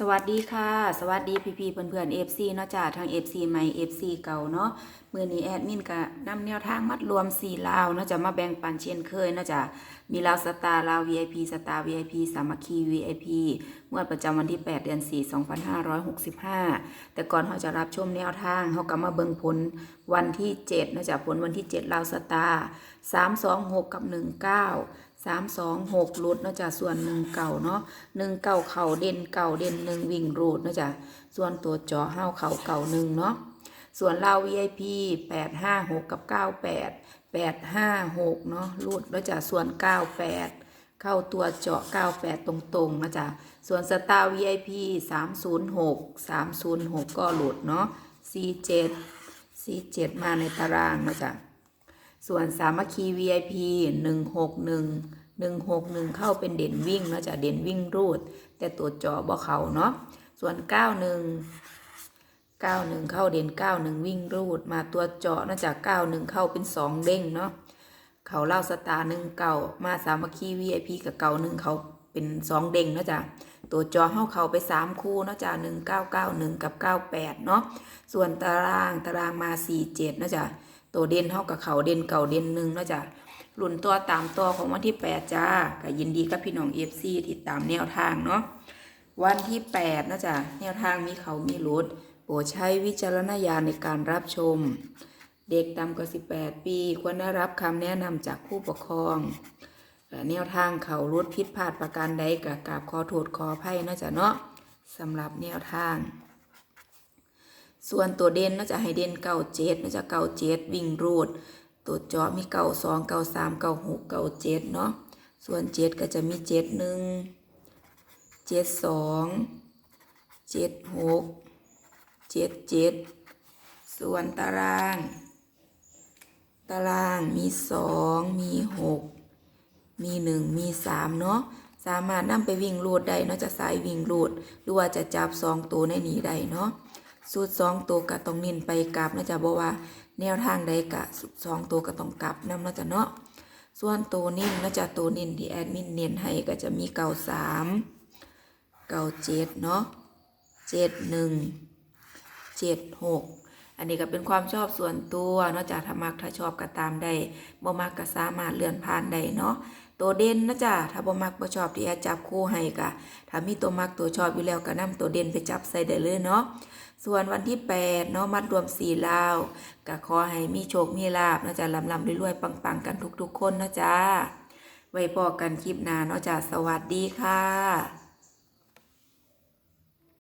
สวัสดีค่ะ สวัสดีพี่พี่เพื่อนเพื่อนเอฟซีเนาะจ้าทาง FC ใหม่ FC เก่าเนาะมือนี้แอดมินก็นำแนวทางมัดรวม4ลาวเนาะจะมาแบ่งปันเช่นเคยเนาะจ้ามีลาวสตาร์ลาว VIP สตาร์ VIP สามัคคี VIP งวดประจำวันที่ 8 เดือน 4 2565 แต่ก่อนเขาจะรับชมแนวทางเขาก็มาเบิ่งผลวันที่7เนาะจ้าผลวันที่ 7 ลาวสตาร์326 กับ 19 สามสองหกรุดเนาะจ้ะส่วนหนึ่งเก่าเนาะหนึ่งเก่าเข่าเด่นเก่าเด่นหนึ่งวิ่งรูดเนาะจ้ะส่วนตัวจอห้าเข่าเก่าหนึ่งเนาะส่วนเรา VIP แปดห้าหกกับเก้าแปดแปดห้าหกเนาะรูดเนาะจ้ะส่วนเก้าแปดเข้าตัวเจาะเก้าแปดตรงๆนะจ้ะส่วนสตาร์ VIP สามศูนย์หกสามศูนย์หกก็หลุดเนาะ C7 C7 มาในตารางนะจ้ะ ส่วนสามัคคี VIP หนึ่งหกหนึ่งหนึ่งหกหนึ่งเข้าเป็นเด่นวิ่งเนาะจะเด่นวิ่งรูด แต่ตัวจอบ่เขาเนาะส่วนเก้าหนึ่งเก้าหนึ่งเข้าเด่นเก้าหนึ่งวิ่งรูด มาตัวเจาะเนาะจากเก้าหนึ่งเข้าเป็นสองเด้งเนาะเขาเล่าสตาร์หนึ่งเก่ามาสามัคคี VIP กับเก่าหนึ่งเขาเป็นสองเด้งเนาะจ้ะตัวจอเข้าเขาไปสามคู่เนาะจ้ะหนึ่งเก้าเก้าหนึ่งกับเก้าแปดเนาะส่วนตารางตารางมาสี่เจ็ดเนาะจ้ะ ตัวเด่นเท่ากับเขาเด่นเก่าเด่นหนึ่งเนาะจ้ะรุ่นตัวตามตัวของวันที่แปดจ้าก็ยินดีกับพี่น้องเอฟซีที่ตามแนวทางเนาะวันที่แปดนะจ้ะแนวทางมีเขามีรุดโปรดใช้วิจารณญาณในการรับชม เด็กต่ำกว่า18ปี ควรได้รับคำแนะนำจากผู้ปกครองและแนวทางเขารุดพิษพลาดประการใดกับกราบขอโทษขออภัยนะจ๊ะเนาะสำหรับแนวทาง ส่วนตัวเด่นน่าจะให้เด่นเก้าเจ็ดน่าจะเก้าเจ็ดวิ่งรูด ตัวจาะมีเก้าสองเก้าสามเก้าหกเก้าเจ็ดเนาะส่วนเจ็ดก็จะมีเจ็ดหนึ่งเจ็ดสองเจ็ดหกเจ็ดเจ็ดส่วนตาราง ตารางมีสองมีหกมีหนึ่งมีสามเนาะสามารถนำไปวิ่งรูดได้เนาะจะสายวิ่งรูดหรือว่าจะจับสองตัวในนี้ได้เนาะ สูตรสองตัวกะต้องเน้นไปกลับนะจ๊ะบอกว่า แนวทางใดกะสูตรสองตัวกะต้องกลับนำนะจ๊ะเนาะส่วนตัวนิ่นนะจ๊ะตัวนิ่นที่แอดมินเน้นให้ก็จะมีเก่าสามเก่าเจ็ดเนาะเจ็ดหนึ่งเจ็ดหก อันนี้ก็เป็นความชอบส่วนตัวนอกจากถ้ามักถ้าชอบก็ตามได้บ่มักก็สามารถเลื่อนผ่านได้เนาะตัวเด่นนะจ๊ะถ้าบ่มักบ่ชอบที่แอจับคู่ให้ก็ถ้ามีตัวมักตัวชอบอยู่แล้วก็นํตัวเด่นไปจับใส่ได้เลยเนาะส่วนวันที่8เนาะมัดรวมสี่ลาวก็ขอให้มีโชคมีลาบนะจ๊ะลำลำรวยๆปังๆกันทุกๆคนนะจ๊ะไว้พอกันคลิปหน้าเนาะจ๊ะสวัสดีค่ะ